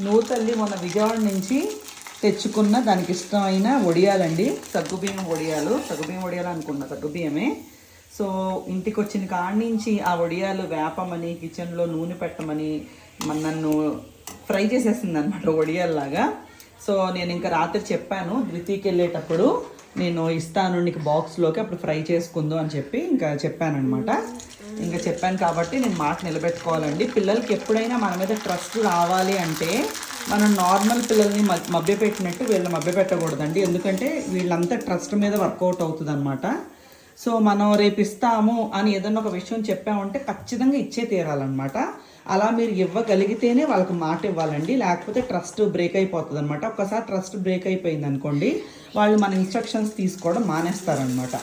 నూతల్లి మొన్న విజయవాడ నుంచి తెచ్చుకున్న దానికి ఇష్టమైన వడియాలండి. సగ్గుబియ్యం వడియాలు. సగ్గుబియ్యం వడియాలు అనుకున్న సగ్గుబియ్యమే సో ఇంటికి వచ్చిన కాడి నుంచి ఆ వడియాలు వేపమని కిచెన్లో నూనె పెట్టమని మన నన్ను ఫ్రై చేసేసింది అనమాట వడియాల్లాగా. సో నేను ఇంకా రాత్రి చెప్పాను ద్వితీయకి వెళ్ళేటప్పుడు నేను ఇస్తాను నీకు బాక్స్లోకి అప్పుడు ఫ్రై చేసుకుందాం అని చెప్పి ఇంకా చెప్పానమాట ఇంకా చెప్పాను కాబట్టి నేను మాట నిలబెట్టుకోవాలండి. పిల్లలకి ఎప్పుడైనా మన మీద ట్రస్ట్ రావాలి అంటే మనం నార్మల్ పిల్లల్ని మ- మభ్యపెట్టినట్టు వీళ్ళని మభ్యపెట్టకూడదండి. ఎందుకంటే వీళ్ళంతా ట్రస్ట్ మీద వర్కౌట్ అవుతుంది సో మనం రేపు ఇస్తాము అని ఏదన్నా ఒక విషయం చెప్పామంటే ఖచ్చితంగా ఇచ్చే తీరాలన్నమాట. అలా మీరు ఇవ్వగలిగితేనే వాళ్ళకి మాట ఇవ్వాలండి. లేకపోతే ట్రస్ట్ బ్రేక్ అయిపోతుంది అనమాట ఒక్కసారి ట్రస్ట్ బ్రేక్ అయిపోయింది అనుకోండి వాళ్ళు మన ఇన్స్ట్రక్షన్స్ తీసుకోవడం మానేస్తారనమాట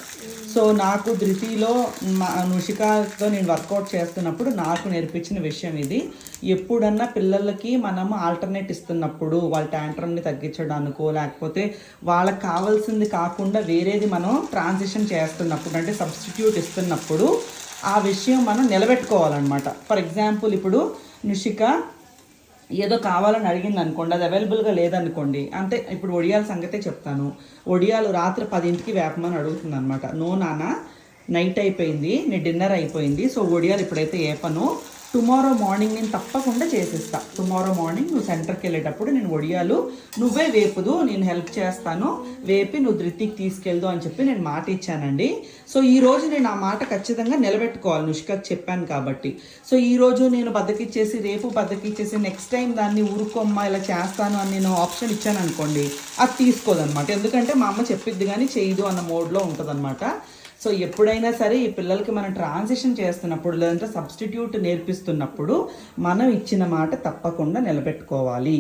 సో నాకు ధృతిలో మా నుషికాతో నేను వర్కౌట్ చేస్తున్నప్పుడు నాకు నేర్పించిన విషయం ఇది. ఎప్పుడన్నా పిల్లలకి మనం ఆల్టర్నేట్ ఇస్తున్నప్పుడు వాళ్ళ ట్యాంట్రమ్ని తగ్గించడానికో లేకపోతే వాళ్ళకి కావాల్సింది కాకుండా వేరేది మనం ట్రాన్సిషన్ చేస్తున్నప్పుడు అంటే సబ్స్టిట్యూట్ ఇస్తున్నప్పుడు ఆ విషయం మనం నిలబెట్టుకోవాలన్నమాట. ఫర్ ఎగ్జాంపుల్ ఇప్పుడు నిషిక ఏదో కావాలని అడిగింది అనుకోండి అది అవైలబుల్గా లేదనుకోండి అంటే ఇప్పుడు ఒడియాల సంగతే చెప్తాను. ఒడియాలు రాత్రి పదింటికి వేపమని అడుగుతుంది అనమాట నో నాన్న నైట్ అయిపోయింది నీ డిన్నర్ అయిపోయింది. సో ఒడియాలు ఇప్పుడైతే ఏపను. టుమారో మార్నింగ్ నేను తప్పకుండా చేసిస్తా. టుమారో మార్నింగ్ నువ్వు సెంటర్కి వెళ్ళేటప్పుడు నేను ఒడియాలు నువ్వే వేపుదు నేను హెల్ప్ చేస్తాను. వేపి నువ్వు ధృతికి తీసుకెళ్దు అని చెప్పి నేను మాట ఇచ్చానండి. సో ఈ రోజు నేను ఆ మాట ఖచ్చితంగా నిలబెట్టుకోవాలి. నుష్కకి చెప్పాను కాబట్టి. సో ఈ రోజు నేను బద్దకిచ్చేసి రేపు బద్దకిచ్చేసి నెక్స్ట్ టైం దాన్ని ఊరుకోమ్మ ఇలా చేస్తాను అని నేను ఆప్షన్ ఇచ్చాను అనుకోండి అది తీసుకోదనమాట. ఎందుకంటే మా అమ్మ చెప్పిద్ది కానీ చేయదు అన్న మోడ్లో ఉంటుందన్నమాట సో ఎప్పుడైనా సరే ఈ పిల్లలకి మనం ట్రాన్సిషన్ చేస్తున్నప్పుడు లేదంటే సబ్స్టిట్యూట్ నేర్పిస్తున్నప్పుడు మనం ఇచ్చిన మాట తప్పకుండా నిలబెట్టుకోవాలి.